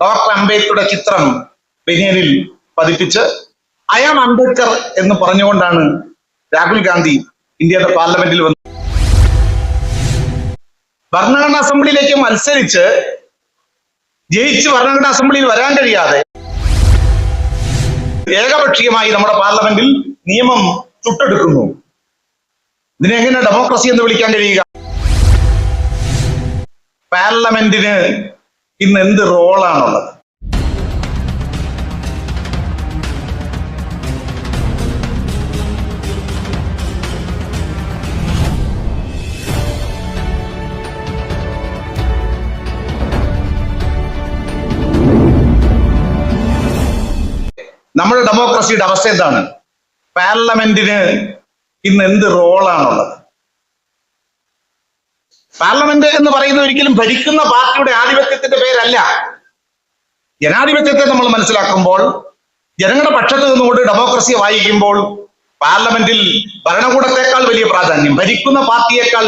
Doctor അംബേദ്കറുടെ ചിത്രം ബനിയനിൽ പതിപ്പിച്ച് I am Ambedkar എന്ന് പറഞ്ഞുകൊണ്ടാണ് രാഹുൽ ഗാന്ധി ഇന്ത്യയുടെ പാർലമെന്റിൽ വന്നത്. ഭരണഘടനാ അസംബ്ലിയിലേക്ക് മത്സരിച്ച് ജയിച്ച് ഭരണഘടനാ അസംബ്ലിയിൽ വരാൻ കഴിയാതെ ഏകപക്ഷീയമായി നമ്മുടെ പാർലമെന്റിൽ നിയമം ചുട്ടെടുക്കുന്നു. ഇതിനെങ്ങനെ ഡെമോക്രസി എന്ന് വിളിക്കാൻ കഴിയുക? പാർലമെന്റിന് ഇന്ന് എന്ത് റോളാണുള്ളത്? നമ്മുടെ ഡെമോക്രസിയുടെ അവസ്ഥ എന്താണ്? പാർലമെന്റിന് ഇന്ന് എന്ത് റോളാണുള്ളത്? പാർലമെന്റ് എന്ന് പറയുന്നത് ഒരിക്കലും ഭരിക്കുന്ന പാർട്ടിയുടെ ആധിപത്യത്തിന്റെ പേരല്ല. ജനാധിപത്യത്തെ നമ്മൾ മനസ്സിലാക്കുമ്പോൾ ജനങ്ങളുടെ പക്ഷത്ത് നിന്നുകൊണ്ട് ഡെമോക്രസി വായിക്കുമ്പോൾ പാർലമെന്റിൽ ഭരണകൂടത്തെക്കാൾ വലിയ പ്രാധാന്യം ഭരിക്കുന്ന പാർട്ടിയേക്കാൾ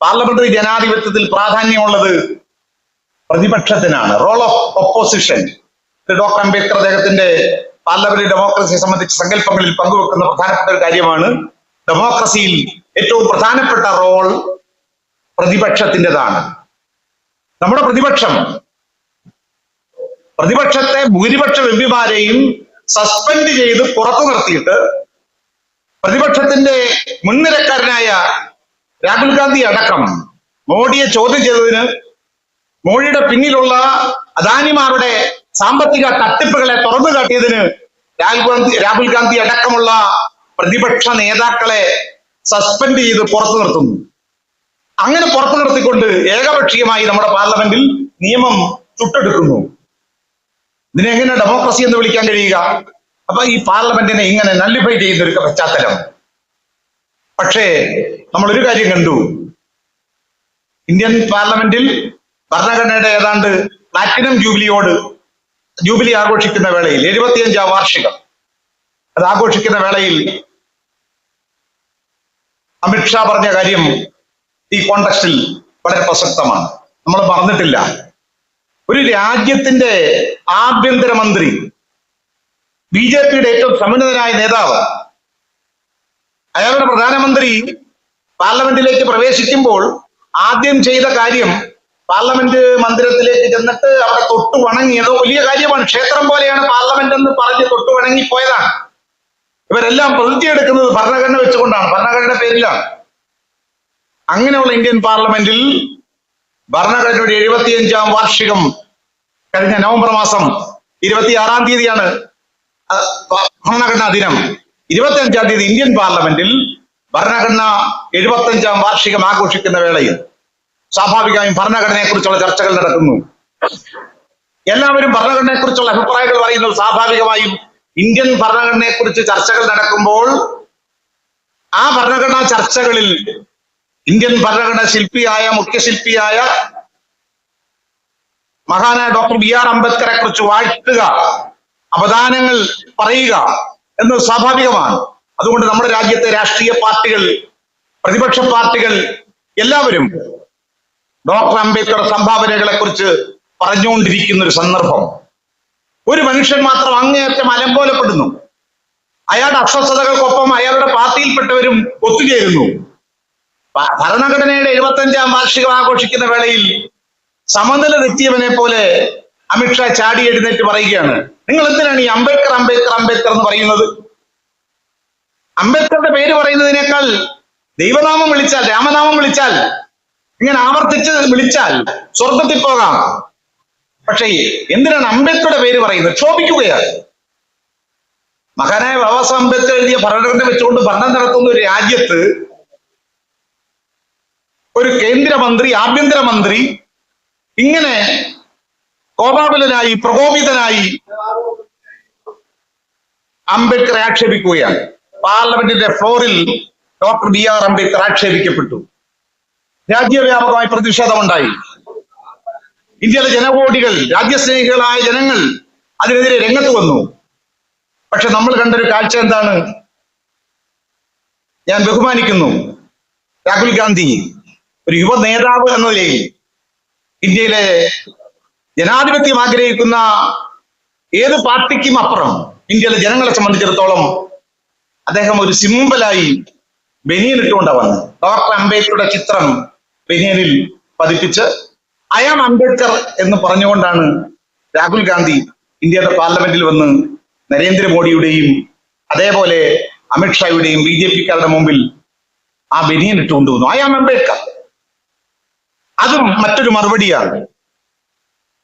പാർലമെന്ററി ജനാധിപത്യത്തിൽ പ്രാധാന്യമുള്ളത് പ്രതിപക്ഷത്തിനാണ്. Role of opposition doctor Ambedkar അദ്ദേഹത്തിന്റെ പാർലമെന്ററി ഡെമോക്രസിയെ സംബന്ധിച്ച സങ്കല്പങ്ങളിൽ പങ്കുവെക്കുന്ന പ്രധാനപ്പെട്ട ഒരു കാര്യമാണ്. ഡെമോക്രസിയിൽ ഏറ്റവും പ്രധാനപ്പെട്ട റോൾ പ്രതിപക്ഷത്തിന്റെതാണ്. നമ്മുടെ പ്രതിപക്ഷം പ്രതിപക്ഷത്തെ ഭൂരിപക്ഷ എം പിമാരെയും സസ്പെൻഡ് ചെയ്ത് പുറത്തു നിർത്തിയിട്ട് പ്രതിപക്ഷത്തിന്റെ മുൻനിരക്കാരനായ രാഹുൽ ഗാന്ധി അടക്കം മോഡിയെ ചോദ്യം ചെയ്തതിന് മോഡിയുടെ പിന്നിലുള്ള അദാനിമാരുടെ സാമ്പത്തിക തട്ടിപ്പുകളെ തുറന്നു കാട്ടിയതിന് രാഹുൽ ഗാന്ധി രാഹുൽ ഗാന്ധി അടക്കമുള്ള പ്രതിപക്ഷ നേതാക്കളെ സസ്പെൻഡ് ചെയ്ത് പുറത്തു നിർത്തുന്നു. അങ്ങനെ പുറത്തു നിർത്തിക്കൊണ്ട് ഏകപക്ഷീയമായി നമ്മുടെ പാർലമെന്റിൽ നിയമം ചുട്ടെടുക്കുന്നു. ഇതിനെ എങ്ങനെ ഡെമോക്രസി എന്ന് വിളിക്കാൻ കഴിയുക? അപ്പൊ ഈ പാർലമെന്റിനെ ഇങ്ങനെ നല്ലിഫൈ ചെയ്യുന്ന ഒരു പശ്ചാത്തലം. പക്ഷേ നമ്മൾ ഒരു കാര്യം കണ്ടു. ഇന്ത്യൻ പാർലമെന്റിൽ ഭരണഘടനയുടെ ഏതാണ്ട് പ്ലാറ്റിനം ജൂബിലിയോട് ജൂബിലി ആഘോഷിക്കുന്ന വേളയിൽ എഴുപത്തിയഞ്ചാം വാർഷികം. അത് ആഘോഷിക്കുന്ന വേളയിൽ അമിത്ഷാ പറഞ്ഞ കാര്യം ഈ കോണ്ടക്സ്റ്റിൽ വളരെ പ്രസക്തമാണ്. നമ്മൾ പറഞ്ഞിട്ടില്ല. ഒരു രാജ്യത്തിന്റെ ആഭ്യന്തരമന്ത്രി ബി ജെ പിയുടെ ഏറ്റവും സമുന്നതനായ നേതാവ് അയാളുടെ പ്രധാനമന്ത്രി പാർലമെന്റിലേക്ക് പ്രവേശിക്കുമ്പോൾ ആദ്യം ചെയ്ത കാര്യം പാർലമെന്റ് മന്ദിരത്തിലേക്ക് ചെന്നിട്ട് അവിടെ തൊട്ടു വണങ്ങി. അത് വലിയ കാര്യമാണ്. ക്ഷേത്രം പോലെയാണ് പാർലമെന്റ് എന്ന് പറഞ്ഞ് തൊട്ടു വണങ്ങി പോയതാണ് ഇവരെല്ലാം പ്രതിജ്ഞ എടുക്കുന്നത് ഭരണഘടന വെച്ചുകൊണ്ടാണ്. ഭരണഘടന പേരിലാണ്. അങ്ങനെയുള്ള ഇന്ത്യൻ പാർലമെന്റിൽ ഭരണഘടനയുടെ എഴുപത്തിയഞ്ചാം വാർഷികം കഴിഞ്ഞ നവംബർ മാസം ഇരുപത്തിയാറാം തീയതിയാണ് ഭരണഘടനാ ദിനം. ഇരുപത്തിയഞ്ചാം തീയതി ഇന്ത്യൻ പാർലമെന്റിൽ ഭരണഘടന എഴുപത്തിയഞ്ചാം വാർഷികം ആഘോഷിക്കുന്ന വേളയിൽ സ്വാഭാവികമായും ഭരണഘടനയെ കുറിച്ചുള്ള ചർച്ചകൾ നടക്കുന്നു. എല്ലാവരും ഭരണഘടനയെ കുറിച്ചുള്ള അഭിപ്രായങ്ങൾ പറയുന്നത് സ്വാഭാവികമായും ഇന്ത്യൻ ഭരണഘടനയെ കുറിച്ച് ചർച്ചകൾ നടക്കുമ്പോൾ ആ ഭരണഘടനാ ചർച്ചകളിൽ ഇന്ത്യൻ ഭരണഘടന ശില്പിയായ മുഖ്യശില്പിയായ മഹാനായ ഡോക്ടർ ബി ആർ അംബേദ്കറെ കുറിച്ച് വാഴ്ത്തുക അവദാനങ്ങൾ പറയുക എന്നത് സ്വാഭാവികമാണ്. അതുകൊണ്ട് നമ്മുടെ രാജ്യത്തെ രാഷ്ട്രീയ പാർട്ടികൾ പ്രതിപക്ഷ പാർട്ടികൾ എല്ലാവരും ഡോക്ടർ അംബേദ്കർ സംഭാവനകളെ കുറിച്ച് പറഞ്ഞുകൊണ്ടിരിക്കുന്ന ഒരു സന്ദർഭം. ഒരു മനുഷ്യൻ മാത്രം അങ്ങേയറ്റം അലംബോലപ്പെടുന്നു അയാളുടെ അസ്വസ്ഥതകൾക്കൊപ്പം അയാളുടെ പാർട്ടിയിൽപ്പെട്ടവരും ഒത്തുചേരുന്നു. ഭരണഘടനയുടെ എഴുപത്തഞ്ചാം വാർഷികം ആഘോഷിക്കുന്ന വേളയിൽ സമനില തെറ്റിയവനെ പോലെ അമിത്ഷാ ചാടി എഴുന്നേറ്റ് പറയുകയാണ്. നിങ്ങൾ എന്തിനാണ് ഈ അംബേദ്കർ അംബേദ്കർ അംബേദ്കർ എന്ന് പറയുന്നത്? അംബേദ്കറുടെ പേര് പറയുന്നതിനേക്കാൾ ദൈവനാമം വിളിച്ചാൽ രാമനാമം വിളിച്ചാൽ ഇങ്ങനെ ആവർത്തിച്ച് വിളിച്ചാൽ സ്വർഗത്തിൽ പോകാം. പക്ഷേ എന്തിനാണ് അംബേദ്കറുടെ പേര് പറയുന്നത്? ക്ഷോഭിക്കുകയാണ്. മഹാനായ ബാബാ സാഹേബ് അംബേദ്കർ എഴുതിയ ഭരണഘടന വെച്ചുകൊണ്ട് ഭരണം നടത്തുന്ന ഒരു രാജ്യത്ത് ഒരു കേന്ദ്രമന്ത്രി ആഭ്യന്തരമന്ത്രി ഇങ്ങനെ കോപാകുലനായി പ്രകോപിതനായി അംബേദ്കറെ ആക്ഷേപിക്കുകയാണ്. പാർലമെന്റിന്റെ ഫ്ലോറിൽ ഡോക്ടർ ബി ആർ അംബേദ്കർ ആക്ഷേപിക്കപ്പെട്ടു. രാജ്യവ്യാപകമായി പ്രതിഷേധമുണ്ടായി. ഇന്ത്യയിലെ ജനകോടികൾ രാജ്യസ്നേഹികളായ ജനങ്ങൾ അതിനെതിരെ രംഗത്ത് വന്നു. പക്ഷെ നമ്മൾ കണ്ടൊരു കാഴ്ച എന്താണ്? ഞാൻ ബഹുമാനിക്കുന്നു രാഹുൽ ഗാന്ധി ഒരു യുവ നേതാവ് എന്ന നിലയിൽ ഇന്ത്യയിലെ ജനാധിപത്യം ആഗ്രഹിക്കുന്ന ഏത് പാർട്ടിക്കും അപ്പുറം ഇന്ത്യയിലെ ജനങ്ങളെ സംബന്ധിച്ചിടത്തോളം അദ്ദേഹം ഒരു സിമ്പലായി ബനിയൻ ഇട്ടുകൊണ്ടാണ് വന്നത്. ഡോക്ടർ അംബേദ്കറുടെ ചിത്രം ബനിയനിൽ പതിപ്പിച്ച് ആം അംബേദ്കർ എന്ന് പറഞ്ഞുകൊണ്ടാണ് രാഹുൽ ഗാന്ധി ഇന്ത്യയുടെ പാർലമെന്റിൽ വന്ന് നരേന്ദ്രമോദിയുടെയും അതേപോലെ അമിത്ഷായുടെയും ബി ജെ പിക്കാരുടെ മുമ്പിൽ ആ ബനിയൻ ഇട്ടുകൊണ്ടുവന്നു. ആം അംബേദ്കർ അതും മറ്റൊരു മറുപടിയാണ്.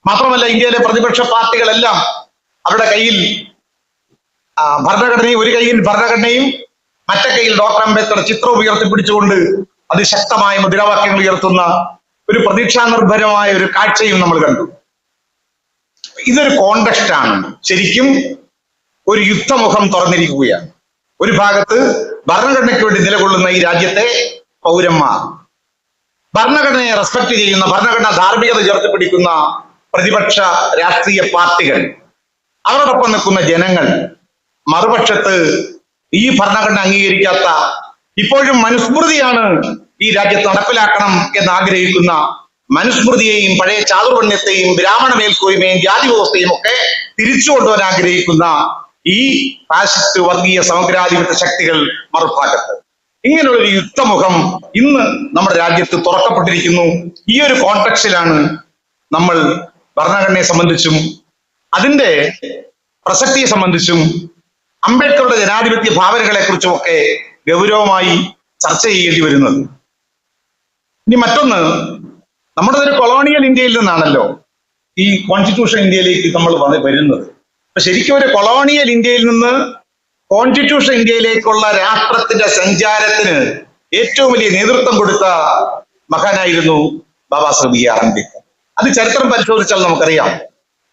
മാത്രമല്ല ഇന്ത്യയിലെ പ്രതിപക്ഷ പാർട്ടികളെല്ലാം അവരുടെ കയ്യിൽ ഭരണഘടനയും ഒരു കയ്യിൽ ഭരണഘടനയും മറ്റേ കയ്യിൽ ഡോക്ടർ അംബേദ്കർ ചിത്രം ഉയർത്തിപ്പിടിച്ചുകൊണ്ട് അതിശക്തമായ മുദ്രാവാക്യങ്ങൾ ഉയർത്തുന്ന ഒരു പ്രതീക്ഷാ നിർഭരമായ ഒരു കാഴ്ചയും നമ്മൾ കണ്ടു. ഇതൊരു കോണ്ടക്സ്റ്റ് ആണ്. ശരിക്കും ഒരു യുദ്ധമുഖം തുറന്നിരിക്കുകയാണ്. ഒരു ഭാഗത്ത് ഭരണഘടനയ്ക്ക് വേണ്ടി നിലകൊള്ളുന്ന ഈ രാജ്യത്തെ പൗരന്മാർ. ഭരണഘടനയെ റെസ്പെക്ട് ചെയ്യുന്ന ഭരണഘടന ധാർമ്മികത ഉയർത്തിപ്പിടിക്കുന്ന പ്രതിപക്ഷ രാഷ്ട്രീയ പാർട്ടികൾ അവരോടൊപ്പം നിൽക്കുന്ന ജനങ്ങൾ മറുപക്ഷത്ത് ഈ ഭരണഘടന അംഗീകരിക്കാത്ത ഇപ്പോഴും മനുസ്മൃതിയാണ് ഈ രാജ്യത്ത് നടപ്പിലാക്കണം എന്ന് ആഗ്രഹിക്കുന്ന മനുസ്മൃതിയെയും പഴയ ചാതുർവണ്യത്തെയും ബ്രാഹ്മണ മേൽക്കോയ്മയും ജാതി വ്യവസ്ഥയും ഒക്കെ തിരിച്ചു കൊണ്ടുവരാൻ ആഗ്രഹിക്കുന്ന ഈ ഫാസിസ്റ്റ് വർഗീയ സമഗ്രാധിപത്യ ശക്തികൾ മറുഭാഗത്ത്. ഇങ്ങനെയുള്ള ഒരു യുദ്ധമുഖം ഇന്ന് നമ്മുടെ രാജ്യത്ത് തുറക്കപ്പെട്ടിരിക്കുന്നു. ഈ ഒരു കോൺടെക്സ്റ്റിലാണ് നമ്മൾ ഭരണഘടനയെ സംബന്ധിച്ചും അതിന്റെ പ്രസക്തിയെ സംബന്ധിച്ചും അംബേദ്കറുടെ ജനാധിപത്യ ഭാവനകളെ കുറിച്ചും ഒക്കെ ഗൗരവമായി ചർച്ച ചെയ്യേണ്ടി വരുന്നത്. ഇനി മറ്റൊന്ന് നമ്മുടെ ഒരു കൊളോണിയൽ ഇന്ത്യയിൽ നിന്നാണല്ലോ ഈ കോൺസ്റ്റിറ്റ്യൂഷൻ ഇന്ത്യയിലേക്ക് നമ്മൾ വരുന്നത്. അപ്പൊ ശരിക്കും ഒരു കൊളോണിയൽ ഇന്ത്യയിൽ നിന്ന് കോൺസ്റ്റിറ്റ്യൂഷൻ ഇന്ത്യയിലേക്കുള്ള രാഷ്ട്രത്തിന്റെ സഞ്ചാരത്തിന് ഏറ്റവും വലിയ നേതൃത്വം കൊടുത്ത മഹാനായിരുന്നു ബാബാ സാഹിബ് ബി ആർ അംബേദ്കർ. അത് ചരിത്രം പരിശോധിച്ചാൽ നമുക്കറിയാം.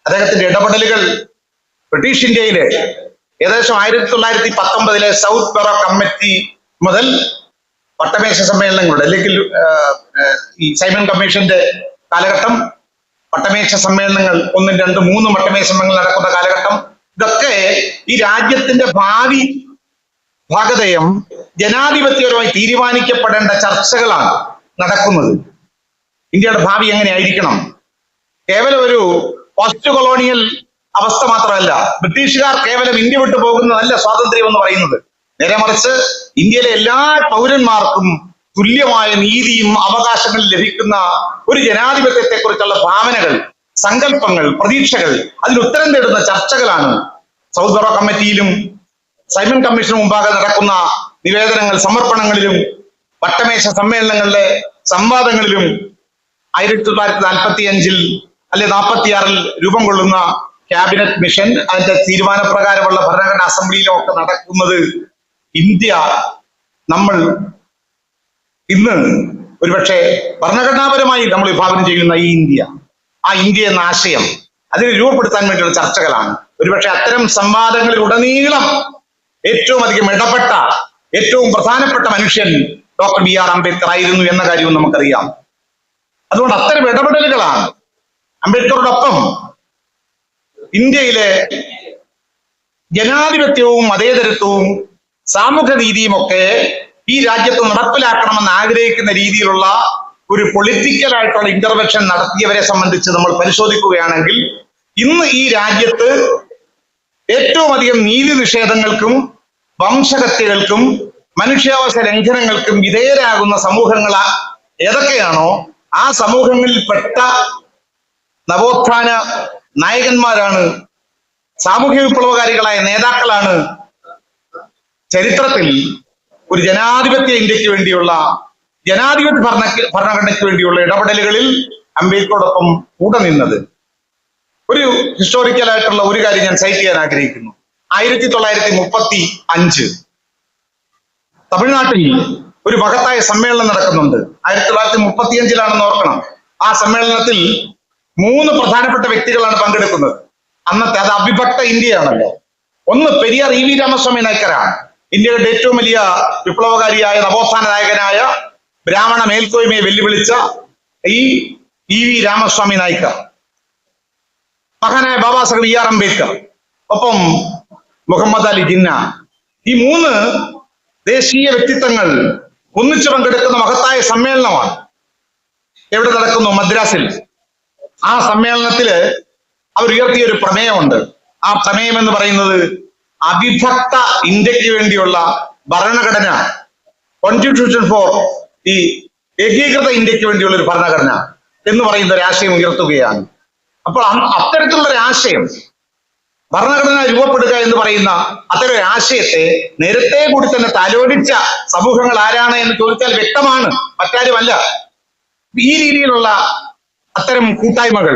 അദ്ദേഹത്തിന്റെ ഇടപെടലുകൾ ബ്രിട്ടീഷ് ഇന്ത്യയിലെ ഏകദേശം ആയിരത്തി തൊള്ളായിരത്തി പത്തൊമ്പതിലെ സൗത്ത് ബെറോ കമ്മിറ്റി മുതൽ വട്ടമേശ സമ്മേളനങ്ങളുടെ അല്ലെങ്കിൽ ഈ സൈമൺ കമ്മീഷന്റെ കാലഘട്ടം വട്ടമേശ സമ്മേളനങ്ങൾ ഒന്നും രണ്ടും മൂന്നും വട്ടമേശ സമ്മേളനങ്ങൾ നടക്കുന്ന കാലഘട്ടം ഇതൊക്കെ ഈ രാജ്യത്തിന്റെ ഭാവി ഭാഗതയം ജനാധിപത്യപരമായി തീരുമാനിക്കപ്പെടേണ്ട ചർച്ചകളാണ് നടക്കുന്നത്. ഇന്ത്യയുടെ ഭാവി എങ്ങനെയായിരിക്കണം? കേവലം ഒരു പോസ്റ്റ് കൊളോണിയൽ അവസ്ഥ മാത്രമല്ല ബ്രിട്ടീഷുകാർ കേവലം ഇന്ത്യ വിട്ടു പോകുന്നതല്ല സ്വാതന്ത്ര്യം എന്ന് പറയുന്നത്. നേരെ മറിച്ച് ഇന്ത്യയിലെ എല്ലാ പൗരന്മാർക്കും തുല്യമായ നീതിയും അവകാശങ്ങളും ലഭിക്കുന്ന ഒരു ജനാധിപത്യത്തെക്കുറിച്ചുള്ള ഭാവനകൾ സങ്കല്പങ്ങൾ പ്രതീക്ഷകൾ അതിൽ ഉത്തരം തേടുന്ന ചർച്ചകളാണ്. സൗത്ത് ബറോ കമ്മിറ്റിയിലും സൈമൺ കമ്മീഷന് മുമ്പാകെ നടക്കുന്ന നിവേദനങ്ങൾ സമർപ്പണങ്ങളിലും വട്ടമേശ സമ്മേളനങ്ങളിലെ സംവാദങ്ങളിലും ആയിരത്തി തൊള്ളായിരത്തി നാൽപ്പത്തി അഞ്ചിൽ അല്ലെ നാൽപ്പത്തിയാറിൽ രൂപം കൊള്ളുന്ന ക്യാബിനറ്റ് മിഷൻ അതിന്റെ തീരുമാനപ്രകാരമുള്ള ഭരണഘടനാ അസംബ്ലിയിലും ഒക്കെ നടക്കുന്നത് ഇന്ത്യ നമ്മൾ ഇന്ന് ഒരുപക്ഷെ ഭരണഘടനാപരമായി നമ്മൾ വിഭാവനം ചെയ്യുന്ന ഈ ഇന്ത്യ. ആ ഇന്ത്യ എന്ന ആശയം അതിനെ രൂപപ്പെടുത്താൻ വേണ്ടിയുള്ള ചർച്ചകളാണ്. ഒരുപക്ഷെ അത്തരം സംവാദങ്ങളിൽ ഉടനീളം ഏറ്റവും അധികം ഇടപെട്ട ഏറ്റവും പ്രധാനപ്പെട്ട മനുഷ്യൻ ഡോക്ടർ ബി ആർ അംബേദ്കർ ആയിരുന്നു എന്ന കാര്യവും നമുക്കറിയാം. അതുകൊണ്ട് അത്തരം ഇടപെടലുകളാണ് അംബേദ്കറോടൊപ്പം ഇന്ത്യയിലെ ജനാധിപത്യവും മതേതരത്വവും സാമൂഹ്യ നീതിയും ഒക്കെ ഈ രാജ്യത്ത് നടപ്പിലാക്കണമെന്ന് ആഗ്രഹിക്കുന്ന രീതിയിലുള്ള ഒരു പൊളിറ്റിക്കൽ ആയിട്ടുള്ള ഇന്റർവെൻഷൻ നടത്തിയവരെ സംബന്ധിച്ച് നമ്മൾ പരിശോധിക്കുകയാണെങ്കിൽ ഇന്ന് ഈ രാജ്യത്ത് ഏറ്റവും അധികം നീതി നിഷേധങ്ങൾക്കും വംശഹത്യകൾക്കും മനുഷ്യാവകാശ ലംഘനങ്ങൾക്കും വിധേയരാകുന്ന സമൂഹങ്ങൾ ഏതൊക്കെയാണോ ആ സമൂഹങ്ങളിൽപ്പെട്ട നവോത്ഥാന നായകന്മാരാണ് സാമൂഹ്യ വിപ്ലവകാരികളായ നേതാക്കളാണ് ചരിത്രത്തിൽ ഒരു ജനാധിപത്യ ഇന്ത്യയ്ക്ക് വേണ്ടിയുള്ള ജനാധിപത്യ ഭരണ ഭരണഘടനയ്ക്ക് വേണ്ടിയുള്ള ഇടപെടലുകളിൽ അംബേദ്കറോടൊപ്പം കൂടെ നിന്നത്. ഒരു ഹിസ്റ്റോറിക്കൽ ആയിട്ടുള്ള ഒരു കാര്യം ഞാൻ സൈറ്റ് ചെയ്യാൻ ആഗ്രഹിക്കുന്നു. ആയിരത്തി തൊള്ളായിരത്തി മുപ്പത്തി അഞ്ച് തമിഴ്നാട്ടിൽ ഒരു മഹത്തായ സമ്മേളനം നടക്കുന്നുണ്ട്. ആയിരത്തി തൊള്ളായിരത്തി മുപ്പത്തി അഞ്ചിലാണെന്ന് ഓർക്കണം. ആ സമ്മേളനത്തിൽ മൂന്ന് പ്രധാനപ്പെട്ട വ്യക്തികളാണ് പങ്കെടുക്കുന്നത്. അന്നത്തെ അത് അവിഭക്ത ഇന്ത്യയാണല്ലോ. ഒന്ന് പെരിയാർ ഇ വി രാമസ്വാമി നായ്ക്കരാണ്. ഇന്ത്യയുടെ ഏറ്റവും വലിയ വിപ്ലവകാരിയായ നവോത്ഥാന നായകനായ ബ്രാഹ്മണ മേൽക്കോയ്മയെ വെല്ലുവിളിച്ച ഈ ഇ വി രാമസ്വാമി നായിക്ക. മഹാനായ ബാബാ സാഹിബ് ഇ ആർ അംബേദ്കർ. ഒപ്പം മുഹമ്മദ് അലി ജിന്ന. ഈ മൂന്ന് ദേശീയ വ്യക്തിത്വങ്ങൾ ഒന്നിച്ചു പങ്കെടുക്കുന്ന മഹത്തായ സമ്മേളനമാണ്. എവിടെ നടക്കുന്നു? മദ്രാസിൽ. ആ സമ്മേളനത്തിൽ അവർ ഉയർത്തിയ ഒരു പ്രമേയമുണ്ട്. ആ പ്രമേയം എന്ന് പറയുന്നത് അവിഭക്ത ഇന്ത്യയ്ക്ക് വേണ്ടിയുള്ള ഭരണഘടന കോൺസ്റ്റിറ്റ്യൂഷൻ ഫോർ ഈ ഏകീകൃത ഇന്ത്യയ്ക്ക് വേണ്ടിയുള്ള ഒരു ഭരണഘടന എന്ന് പറയുന്ന ഒരു ആശയം ഉയർത്തുകയാണ്. അപ്പോൾ അത്തരത്തിലുള്ള ഒരു ആശയം ഭരണഘടന രൂപപ്പെടുക എന്ന് പറയുന്ന അത്തരം ഒരു ആശയത്തെ നേരത്തെ കൂടി തന്നെ തലോടിച്ച സമൂഹങ്ങൾ ആരാണ് എന്ന് ചോദിച്ചാൽ വ്യക്തമാണ് മറ്റാരുമല്ല. ഈ രീതിയിലുള്ള അത്തരം കൂട്ടായ്മകൾ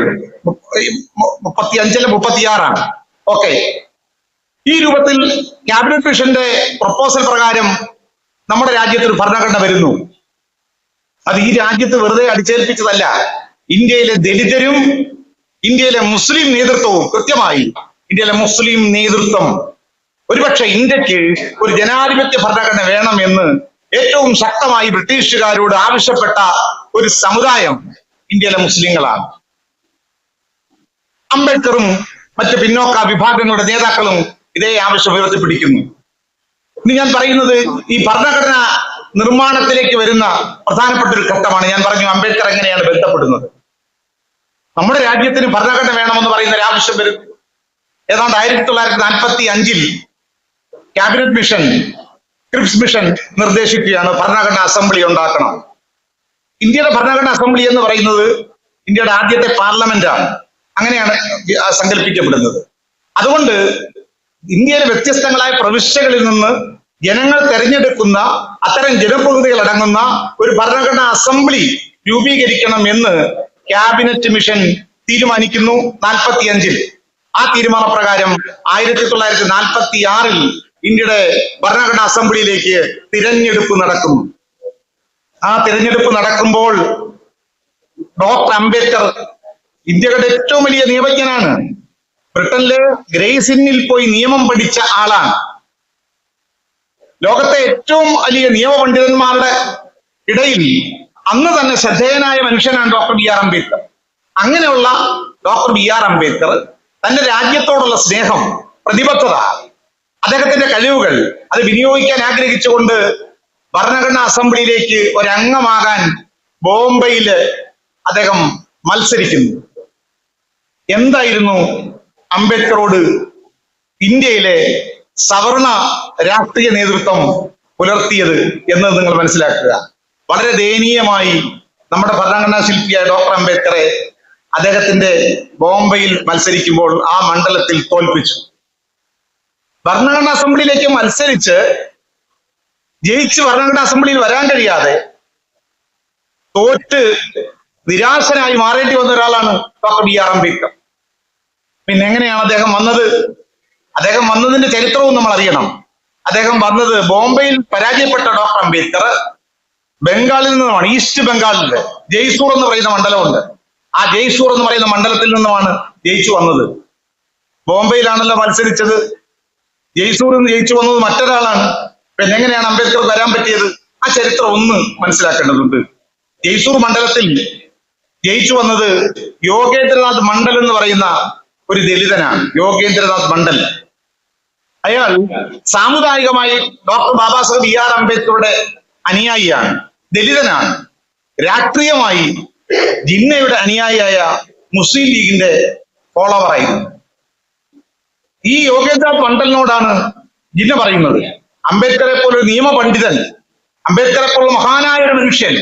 മുപ്പത്തി അഞ്ചിൽ മുപ്പത്തിയാറാണ്. ഓക്കെ. ഈ രൂപത്തിൽ ക്യാബിനറ്റ് മിഷന്റെ പ്രപ്പോസൽ പ്രകാരം നമ്മുടെ രാജ്യത്ത് ഒരു ഭരണഘടന വരുന്നു. അത് ഈ രാജ്യത്ത് വെറുതെ അടിച്ചേൽപ്പിച്ചതല്ല. ഇന്ത്യയിലെ ദലിതരും ഇന്ത്യയിലെ മുസ്ലിം നേതൃത്വവും കൃത്യമായി ഇന്ത്യയിലെ മുസ്ലിം നേതൃത്വം ഒരുപക്ഷെ ഇന്ത്യയ്ക്ക് ഒരു ജനാധിപത്യ ഭരണഘടന വേണം എന്ന് ഏറ്റവും ശക്തമായി ബ്രിട്ടീഷുകാരോട് ആവശ്യപ്പെട്ട ഒരു സമുദായം ഇന്ത്യയിലെ മുസ്ലിങ്ങളാണ്. അംബേദ്കറും മറ്റ് പിന്നോക്ക വിഭാഗങ്ങളുടെ നേതാക്കളും ഇതേ ആവശ്യം ഉയർത്തിപ്പിടിക്കുന്നു. ഇനി ഞാൻ പറയുന്നത് ഈ ഭരണഘടന നിർമ്മാണത്തിലേക്ക് വരുന്ന പ്രധാനപ്പെട്ട ഒരു ഘട്ടമാണ്. ഞാൻ പറഞ്ഞു അംബേദ്കർ എങ്ങനെയാണ് ബന്ധപ്പെടുന്നത്? നമ്മുടെ രാജ്യത്തിന് ഭരണഘടന വേണമെന്ന് പറയുന്ന ഒരു ആവശ്യം വരും. ഏതാണ്ട് ആയിരത്തി തൊള്ളായിരത്തി നാൽപ്പത്തി അഞ്ചിൽ ക്യാബിനറ്റ് മിഷൻ ക്രിപ്സ് മിഷൻ നിർദ്ദേശിക്കുകയാണ് ഭരണഘടനാ അസംബ്ലി ഉണ്ടാക്കണം. ഇന്ത്യയുടെ ഭരണഘടനാ അസംബ്ലി എന്ന് പറയുന്നത് ഇന്ത്യയുടെ ആദ്യത്തെ പാർലമെന്റാണ്. അങ്ങനെയാണ് സങ്കല്പിക്കപ്പെടുന്നത്. അതുകൊണ്ട് ഇന്ത്യയിലെ വ്യത്യസ്തങ്ങളായ പ്രവിശ്യകളിൽ നിന്ന് ജനങ്ങൾ തെരഞ്ഞെടുക്കുന്ന അത്തരം ജനപ്രതിനിധികൾ അടങ്ങുന്ന ഒരു ഭരണഘടനാ അസംബ്ലി രൂപീകരിക്കണം എന്ന് ക്യാബിനറ്റ് മിഷൻ തീരുമാനിക്കുന്നു നാൽപ്പത്തി അഞ്ചിൽ ആ തീരുമാനപ്രകാരം ആയിരത്തി തൊള്ളായിരത്തി നാൽപ്പത്തി ആറിൽ ഇന്ത്യയുടെ ഭരണഘടനാ അസംബ്ലിയിലേക്ക് തിരഞ്ഞെടുപ്പ് നടക്കുന്നു. ആ തിരഞ്ഞെടുപ്പ് നടക്കുമ്പോൾ ഡോക്ടർ അംബേദ്കർ ഇന്ത്യയുടെ ഏറ്റവും വലിയ നിയമജ്ഞനാണ് ബ്രിട്ടനിലെ ഗ്രേസിന്നിൽ പോയി നിയമം പഠിച്ച ആളാണ്. ലോകത്തെ ഏറ്റവും വലിയ നിയമപണ്ഡിതന്മാരുടെ ഇടയിൽ അന്ന് തന്നെ ശ്രദ്ധേയനായ മനുഷ്യനാണ് ഡോക്ടർ ബി ആർ അംബേദ്കർ. അങ്ങനെയുള്ള ഡോക്ടർ ബി ആർ അംബേദ്കർ തന്റെ രാജ്യത്തോടുള്ള സ്നേഹം പ്രതിബദ്ധത അദ്ദേഹത്തിന്റെ കഴിവുകൾ അത് വിനിയോഗിക്കാൻ ആഗ്രഹിച്ചുകൊണ്ട് ഭരണഘടനാ അസംബ്ലിയിലേക്ക് ഒരംഗമാകാൻ ബോംബെയിൽ അദ്ദേഹം മത്സരിക്കുന്നു. എന്തായിരുന്നു അംബേദ്കറോട് ഇന്ത്യയിലെ സവർണ രാഷ്ട്രീയ നേതൃത്വം പുലർത്തിയത് എന്ന് നിങ്ങൾ മനസ്സിലാക്കുക. വളരെ ദയനീയമായി നമ്മുടെ ഭരണഘടനാ ശില്പിയായ ഡോക്ടർ അംബേദ്കറെ അദ്ദേഹത്തിന്റെ ബോംബെയിൽ മത്സരിക്കുമ്പോൾ ആ മണ്ഡലത്തിൽ തോൽപ്പിച്ചു. ഭരണഘടനാ അസംബ്ലിയിലേക്ക് മത്സരിച്ച് ജയിച്ച് ഭരണഘടനാ അസംബ്ലിയിൽ വരാൻ കഴിയാതെ തോറ്റ് നിരാശനായി മാറേണ്ടി വന്ന ഒരാളാണ് ഡോക്ടർ ബി ആർ അംബേദ്കർ. പിന്നെ എങ്ങനെയാണ് അദ്ദേഹം വന്നത്? അദ്ദേഹം വന്നതിന്റെ ചരിത്രവും നമ്മൾ അറിയണം. അദ്ദേഹം വന്നത് ബോംബെയിൽ പരാജയപ്പെട്ട ഡോക്ടർ അംബേദ്കർ ബംഗാളിൽ നിന്നുമാണ് ഈസ്റ്റ് ബംഗാളിൽ ജയ്സൂർ എന്ന് പറയുന്ന മണ്ഡലമുണ്ട്. ആ ജയ്സൂർ എന്ന് പറയുന്ന മണ്ഡലത്തിൽ നിന്നുമാണ് ജയിച്ചു വന്നത്. ബോംബെയിലാണല്ലോ മത്സരിച്ചത്. ജയ്സൂർ നിന്ന് ജയിച്ചു വന്നത് മറ്റൊരാളാണ്. പിന്നെ എങ്ങനെയാണ് അംബേദ്കർ വരാൻ പറ്റിയത്? ആ ചരിത്രം ഒന്ന് മനസ്സിലാക്കേണ്ടതുണ്ട്. ജയ്സൂർ മണ്ഡലത്തിൽ ജയിച്ചു വന്നത് യോഗേന്ദ്രനാഥ് മണ്ഡൽ എന്ന് പറയുന്ന ഒരു ദലിതനാണ് യോഗേന്ദ്രനാഥ് മണ്ഡൽ. അയാൾ സാമുദായികമായി doctor Baba Saheb B R അംബേദ്കറുടെ അനുയായിയാണ് ദലിതനാണ്. രാഷ്ട്രീയമായി ജിന്നയുടെ അനുയായിയായ മുസ്ലിം ലീഗിന്റെ ഫോളോവറായിരുന്നു ഈ യോഗേന്ദ്ര പണ്ടലിനോടാണ് ജിന്ന പറയുന്നത്. അംബേദ്കറെ പോലെ നിയമ പണ്ഡിതൻ അംബേദ്കറെ പോലുള്ള മഹാനായ ഒരു മനുഷ്യൻ.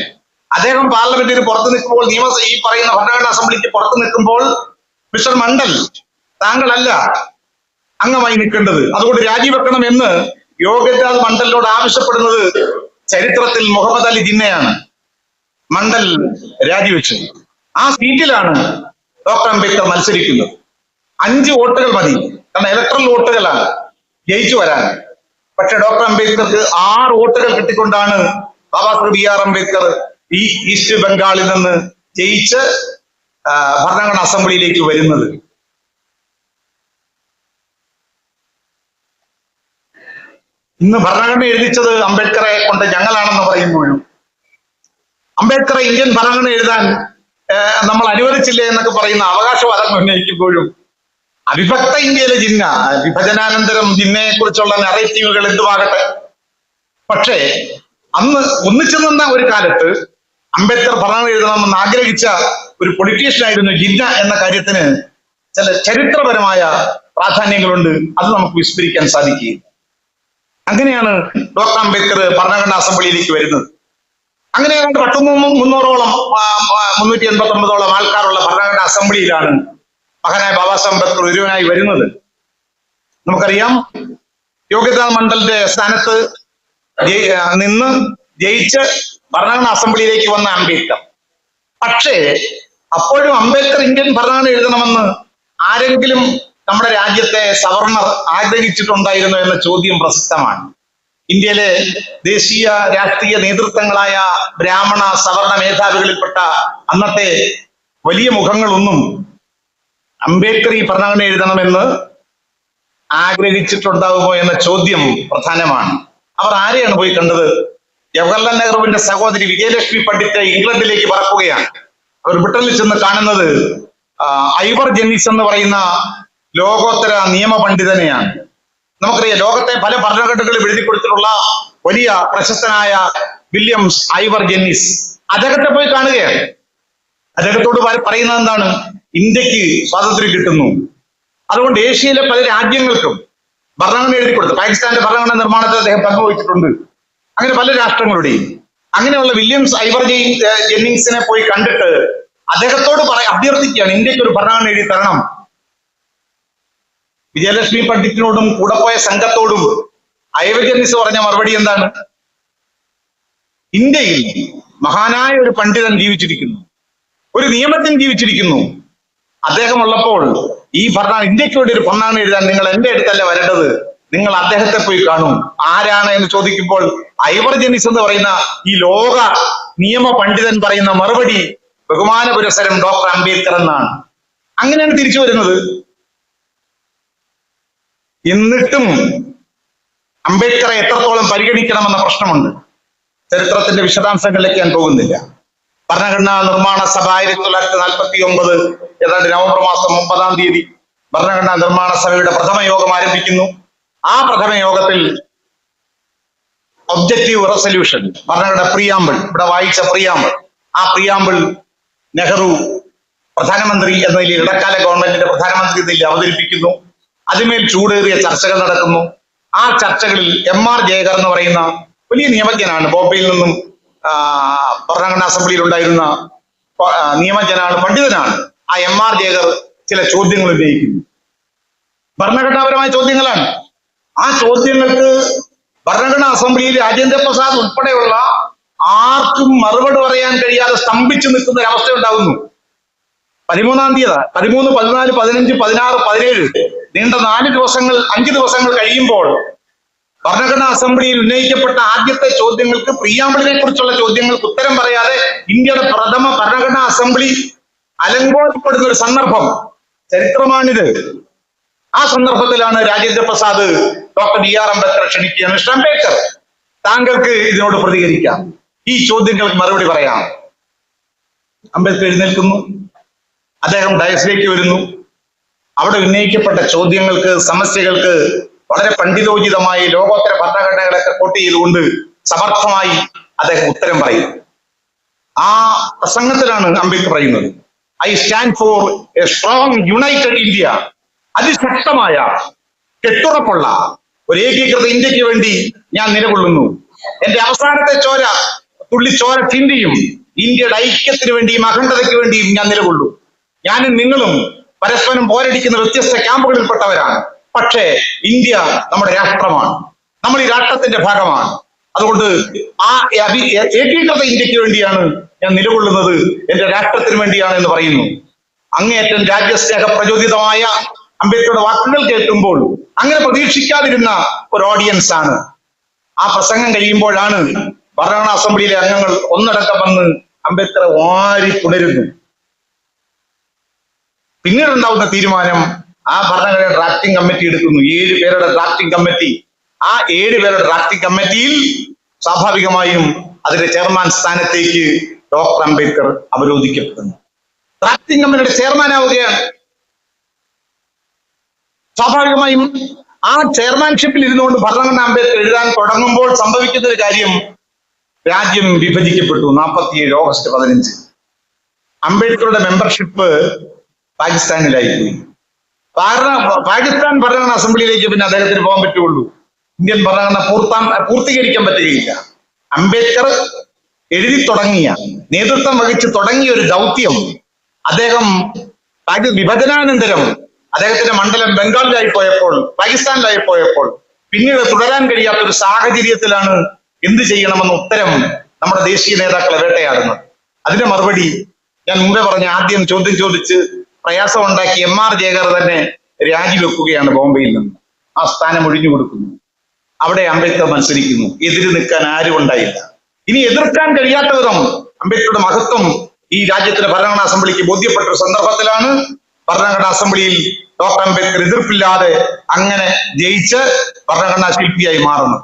അദ്ദേഹം പാർലമെന്റിന് പുറത്തു നിൽക്കുമ്പോൾ നിയമ ഈ പറയുന്ന ഭരണഘടനാ അസംബ്ലിക്ക് പുറത്തു നിൽക്കുമ്പോൾ മിസ്റ്റർ മണ്ഡൽ താങ്കളല്ല അംഗമായി നിൽക്കേണ്ടത്. അതുകൊണ്ട് രാജിവെക്കണം എന്ന് യോഗരാജ് മണ്ഡലിനോട് ആവശ്യപ്പെടുന്നത് ചരിത്രത്തിൽ മുഹമ്മദ് അലി ജിന്നയാണ്. മണ്ഡൽ രാജിവെച്ചു. ആ സീറ്റിലാണ് ഡോക്ടർ അംബേദ്കർ മത്സരിക്കുന്നത്. അഞ്ച് വോട്ടുകൾ മതി. കാരണം ഇലക്ട്രൽ വോട്ടുകളാണ് ജയിച്ചു വരാൻ. പക്ഷെ ഡോക്ടർ അംബേദ്കർക്ക് ആറ് വോട്ടുകൾ കിട്ടിക്കൊണ്ടാണ് ബാബാ സാഹേബ് ബി ആർ അംബേദ്കർ ഈ ഈസ്റ്റ് ബംഗാളിൽ നിന്ന് ജയിച്ച് ഭരണഘടനാ അസംബ്ലിയിലേക്ക് വരുന്നത്. ഇന്ന് ഭരണഘടന എഴുതിച്ചത് അംബേദ്കറെ കൊണ്ട് ഞങ്ങളാണെന്ന് പറയുമ്പോഴും അംബേദ്കറെ ഇന്ത്യൻ ഭരണഘടന എഴുതാൻ നമ്മൾ അനുവദിച്ചില്ലേ എന്നൊക്കെ പറയുന്ന അവകാശവാദങ്ങൾ ഉന്നയിക്കുമ്പോഴും അവിഭക്ത ഇന്ത്യയിലെ ജിന്ന വിഭജനാനന്തരം ജിന്നയെ കുറിച്ചുള്ള നറേറ്റീവുകൾ എന്തുമാകട്ടെ പക്ഷേ അന്ന് ഒന്നിച്ചു നിന്ന ഒരു കാലത്ത് അംബേദ്കർ ഭരണം എഴുതണമെന്ന് ആഗ്രഹിച്ച ഒരു പൊളിറ്റീഷ്യൻ ആയിരുന്നു ജിന്ന എന്ന കാര്യത്തിന് ചില ചരിത്രപരമായ പ്രാധാന്യങ്ങളുണ്ട്. അത് നമുക്ക് വിസ്മരിക്കാൻ സാധിക്കുകയില്ല. അങ്ങനെയാണ് ഡോക്ടർ അംബേദ്കർ ഭരണഘടനാ അസംബ്ലിയിലേക്ക് വരുന്നത്. അങ്ങനെ ഏതാണ്ട് മുന്നൂറോളം മുന്നൂറ്റി എൺപത്തി ഒമ്പതോളം ആൾക്കാരുള്ള ഭരണഘടനാ അസംബ്ലിയിലാണ് മഹാനായ ബാബാ സാഹബ് അംബേദ്കർ ഒരുവനായി വരുന്നത്. നമുക്കറിയാം യോഗ്യതാ മണ്ഡലിന്റെ സ്ഥാനത്ത് നിന്ന് ജയിച്ച് ഭരണഘടനാ അസംബ്ലിയിലേക്ക് വന്ന അംബേദ്കർ. പക്ഷേ അപ്പോഴും അംബേദ്കർ ഇന്ത്യൻ ഭരണഘടന എഴുതണമെന്ന് ആരെങ്കിലും നമ്മുടെ രാജ്യത്തെ സവർണർ ആഗ്രഹിച്ചിട്ടുണ്ടായിരുന്നു എന്ന ചോദ്യം പ്രസക്തമാണ്. ഇന്ത്യയിലെ ദേശീയ രാഷ്ട്രീയ നേതൃത്വങ്ങളായ ബ്രാഹ്മണ സവർണ മേധാവികളിൽപ്പെട്ട അന്നത്തെ വലിയ മുഖങ്ങളൊന്നും അംബേദ്കർ ഈ ഭരണഘടന എഴുതണമെന്ന് ആഗ്രഹിച്ചിട്ടുണ്ടാവുമോ എന്ന ചോദ്യം പ്രധാനമാണ്. അവർ ആരെയാണ് പോയി കണ്ടത്? ജവഹർലാൽ നെഹ്റുവിന്റെ സഹോദരി വിജയലക്ഷ്മി പണ്ഡിറ്റ് ഇംഗ്ലണ്ടിലേക്ക് പറക്കുകയാണ്. അവർ ബ്രിട്ടനിൽ ചെന്ന് കാണുന്നത് ഐവർ ജെന്നിസ് എന്ന് പറയുന്ന ലോകോത്തര നിയമ പണ്ഡിതനെയാണ് നമുക്കറിയാം ലോകത്തെ പല ഭരണഘടനകളിൽ എഴുതി കൊടുത്തിട്ടുള്ള വലിയ പ്രശസ്തനായ വില്യംസ് ഐവർ ജെന്നിസ്. അദ്ദേഹത്തെ പോയി കാണുകയാണ്. അദ്ദേഹത്തോട് പറയുന്നത് എന്താണ്? ഇന്ത്യയ്ക്ക് സ്വാതന്ത്ര്യം കിട്ടുന്നു. അതുകൊണ്ട് ഏഷ്യയിലെ പല രാജ്യങ്ങൾക്കും ഭരണഘടന എഴുതി കൊടുത്തു. പാകിസ്ഥാന്റെ ഭരണഘടന നിർമ്മാണത്തിൽ അദ്ദേഹം പങ്കുവഹിച്ചിട്ടുണ്ട് അങ്ങനെ പല രാഷ്ട്രങ്ങളുടെയും. അങ്ങനെയുള്ള വില്യംസ് ഐവർ ജെന്നിങ്സിനെ പോയി കണ്ടിട്ട് അദ്ദേഹത്തോട് പറ അഭ്യർത്ഥിക്കുകയാണ് ഇന്ത്യയ്ക്ക് ഒരു ഭരണഘടന എഴുതി തരണം. വിജയലക്ഷ്മി പണ്ഡിറ്റിനോടും കൂടെ പോയ സംഘത്തോടും ജെന്നിസ് പറഞ്ഞ മറുപടി എന്താണ്? ഇന്ത്യയിൽ മഹാനായ ഒരു പണ്ഡിതൻ ജീവിച്ചിരിക്കുന്നു. ഒരു നിയമത്തിൽ ജീവിച്ചിരിക്കുന്നു. അദ്ദേഹം ഉള്ളപ്പോൾ ഈ ഭരണ ഇന്ത്യയ്ക്ക് വേണ്ടി ഒരു ഭരണാണ് എഴുതാൻ നിങ്ങൾ എന്റെ അടുത്തല്ല വരേണ്ടത്? നിങ്ങൾ അദ്ദേഹത്തെ പോയി കാണും. ആരാണ് എന്ന് ചോദിക്കുമ്പോൾ ഐവർജനിസ് എന്ന് പറയുന്ന ഈ ലോക നിയമ പണ്ഡിതൻ പറയുന്ന മറുപടി ബഹുമാന പുരസ്സരം ഡോക്ടർ അംബേദ്കർ എന്നാണ്. അങ്ങനെയാണ് തിരിച്ചു വരുന്നത്. എന്നിട്ടും അംബേദ്കറെ എത്രത്തോളം പരിഗണിക്കണമെന്ന പ്രശ്നമുണ്ട്. ചരിത്രത്തിന്റെ വിശദാംശങ്ങളിലേക്ക് ഞാൻ പോകുന്നില്ല. ഭരണഘടനാ നിർമ്മാണ സഭ ആയിരത്തി തൊള്ളായിരത്തി നാൽപ്പത്തി ഒമ്പത് ഏതാണ്ട് നവംബർ മാസം ഒമ്പതാം തീയതി ഭരണഘടനാ നിർമ്മാണ സഭയുടെ പ്രഥമ യോഗം ആരംഭിക്കുന്നു. ആ പ്രഥമ യോഗത്തിൽ ഒബ്ജക്റ്റീവ് റെസൊല്യൂഷൻ ഭരണഘടന പ്രിയാമ്പിൾ ഇവിടെ വായിച്ച പ്രിയാമ്പിൾ ആ പ്രിയാമ്പിൾ നെഹ്റു പ്രധാനമന്ത്രി എന്ന നിലയിൽ ഇടക്കാല ഗവൺമെന്റിന്റെ പ്രധാനമന്ത്രി എന്ന നിലയിൽ അവതരിപ്പിക്കുന്നു. അതിന്മേൽ ചൂടേറിയ ചർച്ചകൾ നടക്കുന്നു. ആ ചർച്ചകളിൽ എം ആർ ജയകർ എന്ന് പറയുന്ന വലിയ നിയമജ്ഞനാണ്. ബോംബെയിൽ നിന്നും ഭരണഘടന അസംബ്ലിയിൽ ഉണ്ടായിരുന്ന നിയമജ്ഞനാണ് പണ്ഡിതനാണ്. ആ എം ആർ ജയകർ ചില ചോദ്യങ്ങൾ ഉന്നയിക്കുന്നു. ഭരണഘടനാപരമായ ചോദ്യങ്ങളാണ്. ആ ചോദ്യങ്ങൾക്ക് ഭരണഘടനാ അസംബ്ലിയിൽ രാജേന്ദ്ര പ്രസാദ് ഉൾപ്പെടെയുള്ള ആർക്കും മറുപടി പറയാൻ കഴിയാതെ സ്തംഭിച്ചു നിൽക്കുന്ന ഒരു അവസ്ഥ ഉണ്ടാകുന്നു പതിമൂന്നാം തീയതി പതിമൂന്ന് പതിനാല് പതിനഞ്ച് പതിനാറ് പതിനേഴ് നീണ്ട നാല് ദിവസങ്ങൾ അഞ്ച് ദിവസങ്ങൾ കഴിയുമ്പോൾ ഭരണഘടനാ അസംബ്ലിയിൽ ഉന്നയിക്കപ്പെട്ട ആദ്യത്തെ ചോദ്യങ്ങൾക്ക് പ്രിയാമ്പിളിനെ കുറിച്ചുള്ള ചോദ്യങ്ങൾക്ക് ഉത്തരം പറയാതെ ഇന്ത്യയുടെ പ്രഥമ ഭരണഘടനാ അസംബ്ലി അലങ്കോലപ്പെടുന്ന ഒരു സന്ദർഭം ചരിത്രമാണിത്. ആ സന്ദർഭത്തിലാണ് Rajendra Prasad doctor B R Ambedkar mister Ambedkar താങ്കൾക്ക് ഇതിനോട് പ്രതികരിക്കാം. ഈ ചോദ്യങ്ങൾക്ക് മറുപടി പറയാം. അംബേദ്കർ എഴുന്നേൽക്കുന്നു. അദ്ദേഹം ഡയസിലേക്ക് വരുന്നു. അവിടെ ഉന്നയിക്കപ്പെട്ട ചോദ്യങ്ങൾക്ക് സമസ്യകൾക്ക് വളരെ പണ്ഡിതോചിതമായി ലോകോത്തര ഭരണഘടനകളൊക്കെ കോട്ട് ചെയ്തുകൊണ്ട് സമർത്ഥമായി അദ്ദേഹം ഉത്തരം പറയും. ആ പ്രസംഗത്തിലാണ് അംബേദ്കർ പറയുന്നത്. I stand for a strong united India. അതിശക്തമായ കെട്ടുറപ്പുള്ള ഒരു ഏകീകൃത ഇന്ത്യയ്ക്ക് വേണ്ടി ഞാൻ നിലകൊള്ളുന്നു. എന്റെ അവസാനത്തെ ചോര തുള്ളി ചോര ചിന്തിയും ഇന്ത്യയുടെ ഐക്യത്തിന് വേണ്ടിയും അഖണ്ഡതയ്ക്ക് വേണ്ടിയും ഞാൻ നിലകൊള്ളും. ഞാനും നിങ്ങളും പരസ്പരം പോരടിക്കുന്ന വ്യത്യസ്ത ക്യാമ്പുകളിൽപ്പെട്ടവരാണ്. പക്ഷേ ഇന്ത്യ നമ്മുടെ രാഷ്ട്രമാണ്. നമ്മൾ ഈ രാഷ്ട്രത്തിന്റെ ഭാഗമാണ്. അതുകൊണ്ട് ആ ഏകീകൃത ഇന്ത്യയ്ക്ക് വേണ്ടിയാണ് ഞാൻ നിലകൊള്ളുന്നത് എന്റെ രാഷ്ട്രത്തിന് വേണ്ടിയാണ് എന്ന് പറയുന്നു. അങ്ങേയറ്റം രാജ്യസ്നേഹ പ്രചോദിതമായ അംബേദ്കറുടെ വാക്കുകൾ കേൾക്കുമ്പോൾ അങ്ങനെ പ്രതീക്ഷിക്കാതിരുന്ന ഒരു ഓഡിയൻസ് ആണ്. ആ പ്രസംഗം കഴിയുമ്പോഴാണ് ഭരണ അസംബ്ലിയിലെ അംഗങ്ങൾ ഒന്നടക്കം വന്ന് അംബേദ്കറെ വാരി പുണരുന്നു പിന്നീട് ഉണ്ടാവുന്ന തീരുമാനം ആ ഭരണഘടന ഡ്രാഫ്റ്റിംഗ് കമ്മിറ്റി എടുക്കുന്നു. ഏഴ് പേരുടെ ഡ്രാഫ്റ്റിംഗ് കമ്മിറ്റി ആ ഏഴ് പേരുടെ ഡ്രാഫ്റ്റിംഗ് കമ്മിറ്റിയിൽ സ്വാഭാവികമായും അതിന്റെ ചെയർമാൻ സ്ഥാനത്തേക്ക് ഡോക്ടർ അംബേദ്കർ അവരോധിക്കപ്പെടുന്നു. ഡ്രാഫ്റ്റിംഗ് കമ്മിറ്റിയുടെ ചെയർമാൻ ആവുകയാണ്. സ്വാഭാവികമായും ആ ചെയർമാൻഷിപ്പിൽ ഇരുന്നുകൊണ്ട് ഭരണഘടന അംബേദ്കർ എഴുതാൻ തുടങ്ങുമ്പോൾ സംഭവിക്കുന്ന ഒരു കാര്യം രാജ്യം വിഭജിക്കപ്പെട്ടു. നാൽപ്പത്തിയേഴ് ഓഗസ്റ്റ് പതിനഞ്ച്. അംബേദ്കറുടെ മെമ്പർഷിപ്പ് പാകിസ്ഥാനിലായി പോയി പാകിസ്ഥാൻ ഭരണഘടന അസംബ്ലിയിലേക്ക് പിന്നെ അദ്ദേഹത്തിന് പോകാൻ പറ്റുള്ളൂ. ഇന്ത്യൻ ഭരണഘടന പൂർത്താൻ പൂർത്തീകരിക്കാൻ പറ്റുകയില്ല. അംബേദ്കർ എഴുതി തുടങ്ങിയ നേതൃത്വം വഹിച്ച് തുടങ്ങിയ ഒരു ദൗത്യം അദ്ദേഹം വിഭജനാനന്തരം അദ്ദേഹത്തിന്റെ മണ്ഡലം ബംഗാളിലായി പോയപ്പോൾ പാകിസ്ഥാനിലായി പോയപ്പോൾ പിന്നീട് തുടരാൻ കഴിയാത്ത ഒരു സാഹചര്യത്തിലാണ് എന്ത് ചെയ്യണമെന്ന ഉത്തരം നമ്മുടെ ദേശീയ നേതാക്കളെ വേട്ടയാടുന്നത് അതിന്റെ മറുപടി ഞാൻ മുമ്പേ പറഞ്ഞ ആദ്യം ചോദ്യം ചോദിച്ച് പ്രയാസം ഉണ്ടാക്കി എം ആർ ജയകർ തന്നെ രാജിവെക്കുകയാണ് ബോംബെയിൽ നിന്ന്. ആ സ്ഥാനം ഒഴിഞ്ഞു കൊടുക്കുന്നു. അവിടെ അംബേദ്കർ മത്സരിക്കുന്നു. എതിര് നിൽക്കാൻ ആരും ഉണ്ടായില്ല. ഇനി എതിർക്കാൻ കഴിയാത്ത വിധം അംബേദ്കറുടെ മഹത്വം ഈ രാജ്യത്തിന്റെ ഭരണഘടനാ അസംബ്ലിക്ക് ബോധ്യപ്പെട്ട ഒരു സന്ദർഭത്തിലാണ്. ഭരണഘടനാ അസംബ്ലിയിൽ ഡോക്ടർ അംബേദ്കർ എതിർപ്പില്ലാതെ അങ്ങനെ ജയിച്ച് ഭരണഘടനാ ശില്പിയായി മാറുന്നു.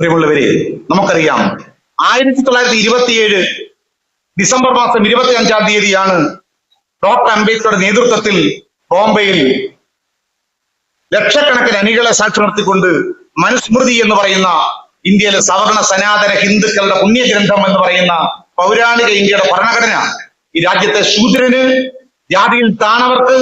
പ്രിയമുള്ളവരെ നമുക്കറിയാം. ആയിരത്തി തൊള്ളായിരത്തി ഇരുപത്തിയേഴ് ഡിസംബർ മാസം ഇരുപത്തി അഞ്ചാം തീയതിയാണ് ഡോക്ടർ അംബേദ്കറുടെ നേതൃത്വത്തിൽ ബോംബെയിൽ ലക്ഷക്കണക്കിന് അണികളെ സാക്ഷി നിർത്തിക്കൊണ്ട് മനുസ്മൃതി എന്ന് പറയുന്ന ഇന്ത്യയിലെ സവർണ സനാതന ഹിന്ദുക്കളുടെ പുണ്യഗ്രന്ഥം എന്ന് പറയുന്ന പൗരാണിക ഇന്ത്യയുടെ ഭരണഘടന ഈ രാജ്യത്തെ ശൂദ്രന് ജാതിയിൽ താണവർക്ക്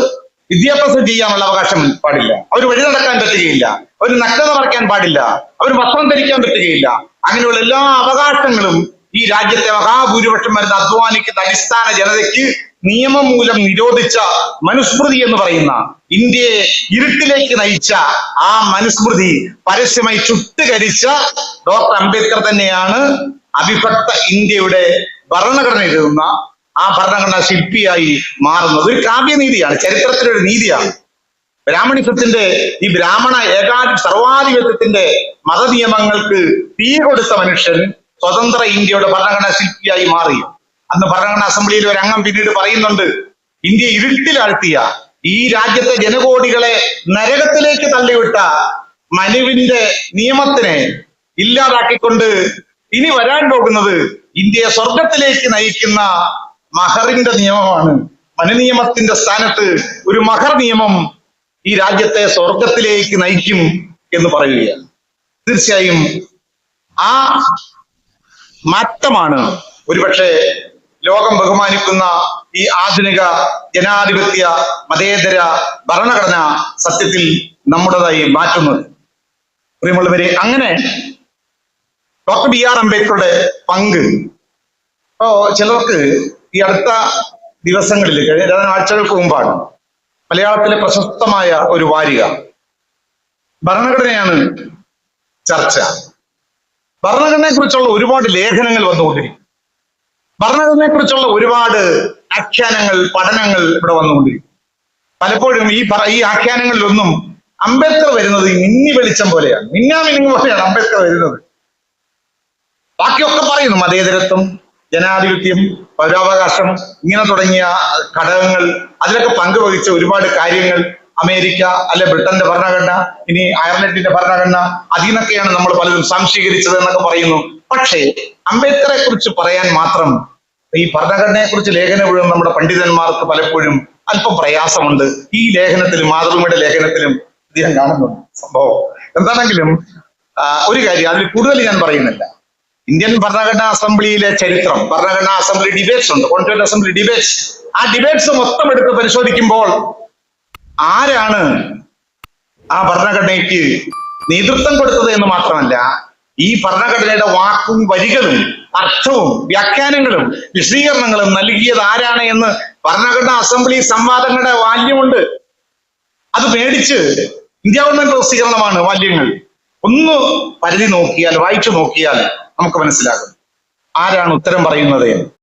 വിദ്യാഭ്യാസം ചെയ്യാനുള്ള അവകാശം പാടില്ല. അവർ വഴി നടക്കാൻ പറ്റുകയില്ല. അവർ നഗ്നത മറയ്ക്കാൻ പാടില്ല. അവർ വസ്ത്രം ധരിക്കാൻ പറ്റുകയില്ല. അങ്ങനെയുള്ള എല്ലാ അവകാശങ്ങളും ഈ രാജ്യത്തെ മഹാഭൂരിപക്ഷം വരുന്ന അധ്വാനിക്കുന്ന അടിസ്ഥാന ജനതയ്ക്ക് നിയമം മൂലം നിരോധിച്ച മനുസ്മൃതി എന്ന് പറയുന്ന ഇന്ത്യയെ ഇരുട്ടിലേക്ക് നയിച്ച ആ മനുസ്മൃതി പരസ്യമായി ചുട്ടുകരിച്ച ഡോക്ടർ അംബേദ്കർ തന്നെയാണ് അവിഭക്ത ഇന്ത്യയുടെ ഭരണഘടന എഴുതുന്ന ആ ഭരണഘടനാ ശില്പിയായി മാറുന്നത്. ഒരു കാവ്യനീതിയാണ് ചരിത്രത്തിലൊരു നീതിയാണ്. ബ്രാഹ്മണിസത്തിന്റെ ഈ ബ്രാഹ്മണ ഏകാധി സർവാധിപത്യത്തിന്റെ മതനിയമങ്ങൾക്ക് തീ കൊടുത്ത മനുഷ്യൻ സ്വതന്ത്ര ഇന്ത്യയുടെ ഭരണഘടനാ ശില്പിയായി മാറി. അന്ന് ഭരണഘടനാ അസംബ്ലിയിൽ ഒരു അംഗം പിന്നീട് പറയുന്നുണ്ട് ഇന്ത്യ ഇരുട്ടിലാഴ്ത്തിയ ഈ രാജ്യത്തെ ജനകോടികളെ നരകത്തിലേക്ക് തള്ളിവിട്ട മനുവിന്റെ നിയമത്തിനെ ഇല്ലാതാക്കിക്കൊണ്ട് ഇനി വരാൻ പോകുന്നത് ഇന്ത്യയെ സ്വർഗത്തിലേക്ക് നയിക്കുന്ന മഹറിന്റെ നിയമമാണ്. മനുനിയമത്തിന്റെ സ്ഥാനത്ത് ഒരു മഹർ നിയമം ഈ രാജ്യത്തെ സ്വർഗത്തിലേക്ക് നയിക്കും എന്ന് പറയുകയാണ്. തീർച്ചയായും ആ മാറ്റമാണ് ഒരുപക്ഷെ ലോകം ബഹുമാനിക്കുന്ന ഈ ആധുനിക ജനാധിപത്യ മതേതര ഭരണഘടന സത്യത്തിൽ നമ്മുടേതായി മാറ്റുന്നത്. പ്രിയമുള്ളവരെ അങ്ങനെ ഡോക്ടർ ബി ആർ അംബേദ്കറുടെ പങ്ക്. ഇപ്പോ ചിലർക്ക് ഈ അടുത്ത ദിവസങ്ങളിൽ കഴിഞ്ഞ ആഴ്ചകൾക്ക് മുമ്പാണ് മലയാളത്തിലെ പ്രശസ്തമായ ഒരു വാരിക. ഭരണഘടനയാണ് ചർച്ച. ഭരണഘടനയെ കുറിച്ചുള്ള ഒരുപാട് ലേഖനങ്ങൾ വന്നുകൊണ്ടിരിക്കും ഭരണഘടനയെ കുറിച്ചുള്ള ഒരുപാട് ആഖ്യാനങ്ങൾ പഠനങ്ങൾ ഇവിടെ വന്നുകൊണ്ടിരിക്കും പലപ്പോഴും ഈ ഈ ആഖ്യാനങ്ങളിലൊന്നും അംബേദ്കർ വരുന്നത് മിന്നി വെളിച്ചം പോലെയാണ്. മിന്നാമിനിങ് പോലെയാണ് അംബേദ്കർ വരുന്നത്. ബാക്കിയൊക്കെ പറയുന്നു മതേതരത്വം ജനാധിപത്യം പൗരാവകാശം ഇങ്ങനെ തുടങ്ങിയ ഘടകങ്ങൾ അതിലൊക്കെ പങ്കുവഹിച്ച ഒരുപാട് കാര്യങ്ങൾ അമേരിക്ക അല്ലെ ബ്രിട്ടന്റെ ഭരണഘടന ഇനി അയർലൻഡിന്റെ ഭരണഘടന അതിൽ നിന്നൊക്കെയാണ് നമ്മൾ പലരും സംശീകരിച്ചത് എന്നൊക്കെ പറയുന്നു. പക്ഷേ അംബേദ്കറെ കുറിച്ച് പറയാൻ മാത്രം ഈ ഭരണഘടനയെ കുറിച്ച് ലേഖനം മുഴുവൻ നമ്മുടെ പണ്ഡിതന്മാർക്ക് പലപ്പോഴും അല്പം പ്രയാസമുണ്ട്. ഈ ലേഖനത്തിലും മാതൃഭൂമിയുടെ ലേഖനത്തിലും അദ്ദേഹം കാണുന്നുണ്ട്. സംഭവം എന്താണെങ്കിലും ഒരു കാര്യം അതിൽ കൂടുതൽ ഞാൻ പറയുന്നില്ല. ഇന്ത്യൻ ഭരണഘടനാ അസംബ്ലിയിലെ ചരിത്രം ഭരണഘടനാ അസംബ്ലി ഡിബേറ്റ്സ് ഉണ്ട് കോൺഗ്രസ് അസംബ്ലി ഡിബേറ്റ്സ് ആ ഡിബേറ്റ്സ് മൊത്തം എടുത്ത് പരിശോധിക്കുമ്പോൾ ആരാണ് ആ ഭരണഘടനയ്ക്ക് നേതൃത്വം കൊടുത്തത് എന്ന് മാത്രമല്ല ഈ ഭരണഘടനയുടെ വാക്കും വരികളും അർത്ഥവും വ്യാഖ്യാനങ്ങളും വിശദീകരണങ്ങളും നൽകിയത് ആരാണ് എന്ന് ഭരണഘടനാ അസംബ്ലി സംവാദങ്ങളുടെ വാല്യമുണ്ട്. അത് മേടിച്ച് ഇന്ത്യ ഗവൺമെന്റ് പ്രസിദ്ധീകരണമാണ് വാല്യങ്ങൾ. ഒന്ന് പരിധി നോക്കിയാൽ വായിച്ചു നോക്കിയാൽ നമുക്ക് മനസ്സിലാകും. ആരാണ് ഉത്തരം പറയുന്നത്